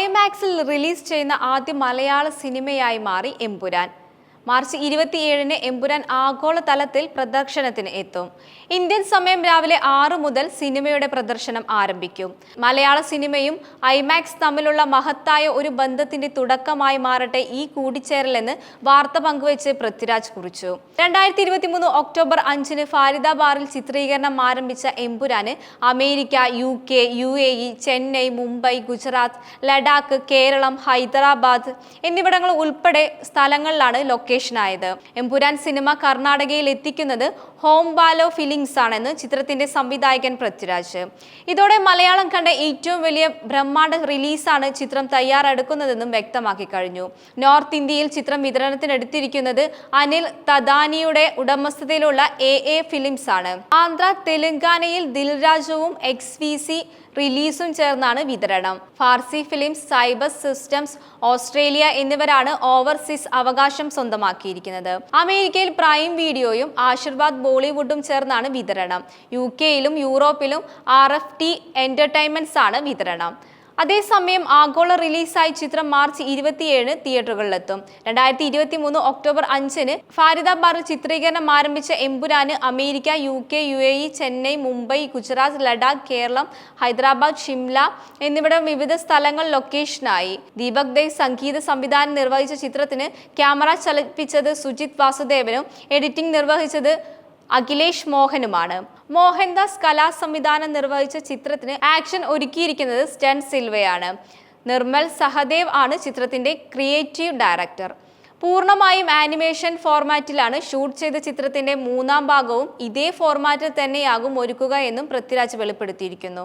ഐമാക്സിൽ release ചെയ്യുന്ന ആദ്യ മലയാള സിനിമയായി മാറി എമ്പുരാൻ. മാർച്ച് ഇരുപത്തിയേഴിന് എമ്പുരാൻ ആഗോളതലത്തിൽ പ്രദർശനത്തിന് എത്തും. ഇന്ത്യൻ സമയം രാവിലെ ആറ് മുതൽ സിനിമയുടെ പ്രദർശനം ആരംഭിക്കും. മലയാള സിനിമയും ഐമാക്സ് തമ്മിലുള്ള മഹത്തായ ഒരു ബന്ധത്തിന്റെ തുടക്കമായി മാറട്ടെ ഈ കൂടിച്ചേരലെന്ന് വാർത്ത പങ്കുവച്ച് പൃഥ്വിരാജ് കുറിച്ചു. രണ്ടായിരത്തി ഇരുപത്തി മൂന്ന് ഒക്ടോബർ അഞ്ചിന് ഫാരിദാബാറിൽ ചിത്രീകരണം ആരംഭിച്ച Empuraan America U K U A E Chennai Mumbai Gujarat Ladakh Keralam Hyderabad എന്നിവിടങ്ങൾ ഉൾപ്പെടെ സ്ഥലങ്ങളിലാണ് ലൊക്കേഷനായത് എമ്പുരാൻ സിനിമ കർണാടകയിൽ എത്തിക്കുന്നത് ഹോം ബാലോ ഫിലിംഗ്സ് ആണെന്ന് ചിത്രത്തിന്റെ സംവിധായകൻ പൃഥ്വിരാജ്. ഇതോടെ മലയാളം കണ്ട ഏറ്റവും വലിയ ബ്രഹ്മാണ്ഡ റിലീസാണ് ചിത്രം തയ്യാറെടുക്കുന്നതെന്നും വ്യക്തമാക്കി കഴിഞ്ഞു. നോർത്ത് ഇന്ത്യയിൽ ചിത്രം വിതരണത്തിനെടുത്തിരിക്കുന്നത് അനിൽ തദാനിയുടെ ഉടമസ്ഥതയിലുള്ള എ എ ഫിലിംസ് ആണ്. ആന്ധ്ര തെലങ്കാനയിൽ ദിൽരാജുവും എക്സ് വി സി റിലീസും ചേർന്നാണ് വിതരണം. Phars films cyber systems Australia എന്നിവരാണ് ഓവർസീസ് അവകാശം സ്വന്തമാക്കിയിരിക്കുന്നത് അമേരിക്കയിൽ പ്രൈം വീഡിയോയും ആശീർവാദ് ബോളിവുഡും ചേർന്നാണ് വിതരണം. യു കെയിലും യൂറോപ്പിലും ആർ എഫ് ടി എന്റർടൈൻമെന്റ്സ് ആണ് വിതരണം. അതേസമയം ആഗോള റിലീസായി ചിത്രം മാർച്ച് ഇരുപത്തിയേഴ് തിയേറ്ററുകളിലെത്തും. രണ്ടായിരത്തി ഇരുപത്തി മൂന്ന് ഒക്ടോബർ അഞ്ചിന് ഫാരിദാബാദിൽ ചിത്രീകരണം ആരംഭിച്ച Empuraan America U K U A E Chennai Mumbai Gujarat Ladakh Keralam Hyderabad Shimla എന്നിവിടെ വിവിധ സ്ഥലങ്ങൾ ലൊക്കേഷനായി. ദീപക് ദേവ് സംഗീത സംവിധാനം നിർവഹിച്ച ചിത്രത്തിന് ക്യാമറ ചലിപ്പിച്ചത് സുജിത് വാസുദേവനും എഡിറ്റിംഗ് നിർവഹിച്ചത് അഖിലേഷ് മോഹനുമാണ്. മോഹൻദാസ് കലാ സംവിധാനം നിർവഹിച്ച ചിത്രത്തിന് ആക്ഷൻ ഒരുക്കിയിരിക്കുന്നത് സ്റ്റൻ സിൽവയാണ്. നിർമ്മൽ സഹദേവ് ആണ് ചിത്രത്തിന്റെ ക്രിയേറ്റീവ് ഡയറക്ടർ. പൂർണമായും ആനിമേഷൻ ഫോർമാറ്റിലാണ് ഷൂട്ട് ചെയ്ത ചിത്രത്തിന്റെ മൂന്നാം ഭാഗവും ഇതേ ഫോർമാറ്റിൽ തന്നെയാകും ഒരുക്കുക എന്നും പൃഥ്വിരാജ് വെളിപ്പെടുത്തിയിരിക്കുന്നു.